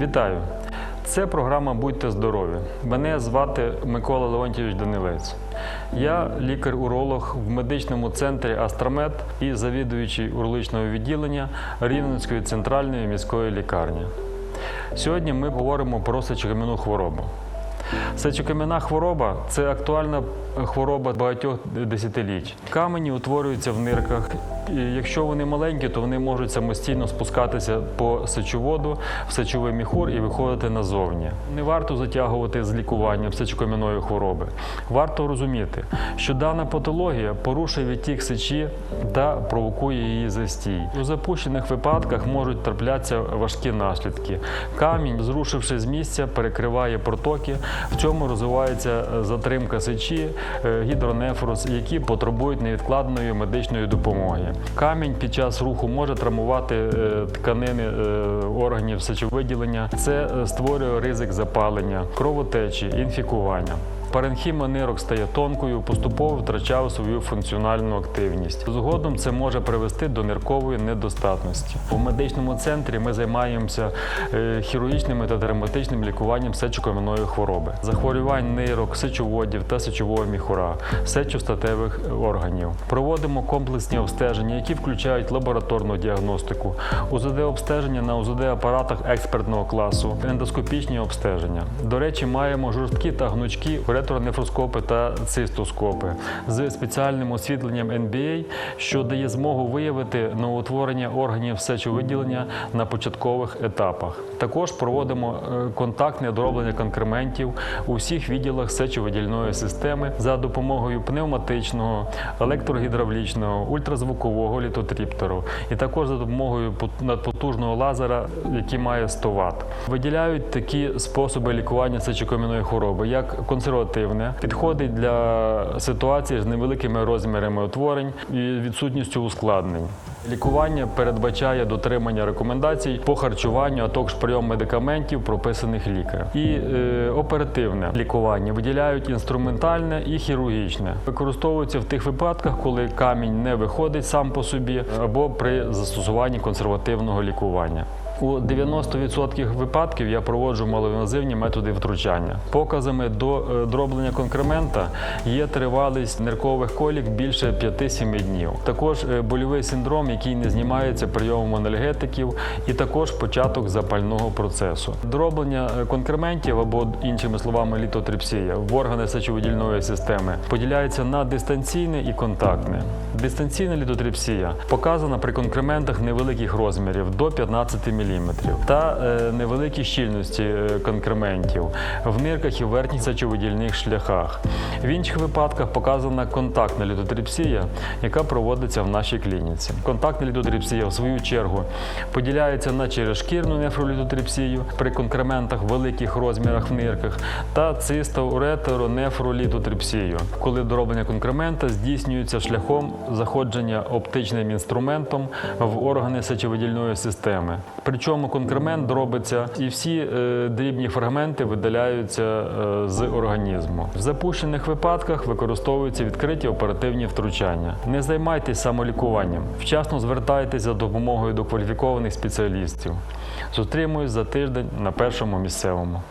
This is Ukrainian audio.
Вітаю! Це програма Будьте здорові. Мене звати Микола Леонтійович Данилець. Я лікар-уролог в медичному центрі Астромед і завідуючий урологічного відділення Рівненської центральної міської лікарні. Сьогодні ми говоримо про сечокам'яну хворобу. Сечокам'яна хвороба це актуальна хвороба багатьох десятиліть. Камені утворюються в нирках. І якщо вони маленькі, то вони можуть самостійно спускатися по сечоводу в сечовий міхур і виходити назовні. Не варто затягувати з лікуванням сечокам'яної хвороби. Варто розуміти, що дана патологія порушує відтік сечі та провокує її застій. У запущених випадках можуть траплятися важкі наслідки. Камінь, зрушивши з місця, перекриває протоки. В цьому розвивається е, затримка сечі, е, гідронефроз, які потребують невідкладної медичної допомоги. Камінь під час руху може травмувати е, тканини органів сечовиділення. Це створює ризик запалення, кровотечі, інфікування. Паренхіма нирок стає тонкою, поступово втрачає свою функціональну активність. Згодом це може привести до ниркової недостатності. У медичному центрі ми займаємося е, хірургічним та дерматичним лікуванням сечокам'яної хвороби, захворювань нирок, сечоводів та сечового міхура, сечостатевих органів. Проводимо комплексні обстеження, які включають лабораторну діагностику, УЗД-обстеження на УЗД-апаратах експертного класу, ендоскопічні обстеження. До речі, маємо жорсткі та гнучкі ретронефроскопи та цистоскопи з спеціальним освітленням NBA, що дає змогу виявити новоутворення органів сечовиділення на початкових етапах. Також проводимо е, контактне дроблення конкрементів у всіх відділах сечовидільної системи за допомогою пневматичного, електрогідравлічного, ультразвукового літотріптеру і також за допомогою надпотужного лазера, який має 100 Вт. Виділяють такі способи лікування сечокам'яної хвороби, як консервативне, підходить для ситуації з невеликими розмірами утворень і відсутністю ускладнень. Лікування передбачає дотримання рекомендацій по харчуванню, а також прийом медикаментів, прописаних лікарем. І е, оперативне лікування виділяють інструментальне і хірургічне. Використовується в тих випадках, коли камінь не виходить сам по собі, або при застосуванні консервативного лікування. У 90% випадків я проводжу малоінвазивні методи втручання. Показами до е, дроблення конкремента є тривалість ниркових колік більше 5-7 днів. Також е, больовий синдром, який не знімається прийомом анальгетиків, і також початок запального процесу. Дроблення е, конкрементів або іншими словами літотрипсія в органи сечовидільної системи поділяється на дистанційне і контактне. Дистанційна літотрипсія показана при конкрементах невеликих розмірів до 15 мм та е, невеликій щільності е, конкрементів в нирках і верхніх сечовидільних шляхах. В інших випадках показана контактна літотрипсія, яка проводиться в нашій клініці. Контактна літотрипсія, в свою чергу, поділяється на черешкірну нефролітотрипсію при конкрементах великих розмірах в нирках та цистouретеронефролітотрипсію, коли дроблення конкремента здійснюється шляхом заходження оптичним інструментом в органи сечовидільної системи. Причому конкремент дробиться і всі е, дрібні фрагменти видаляються е, з організму. В запущених випадках використовуються відкриті оперативні втручання. Не займайтесь самолікуванням. Вчасно звертайтеся за допомогою до кваліфікованих спеціалістів. Зустрімуюсь за тиждень на першому місцевому.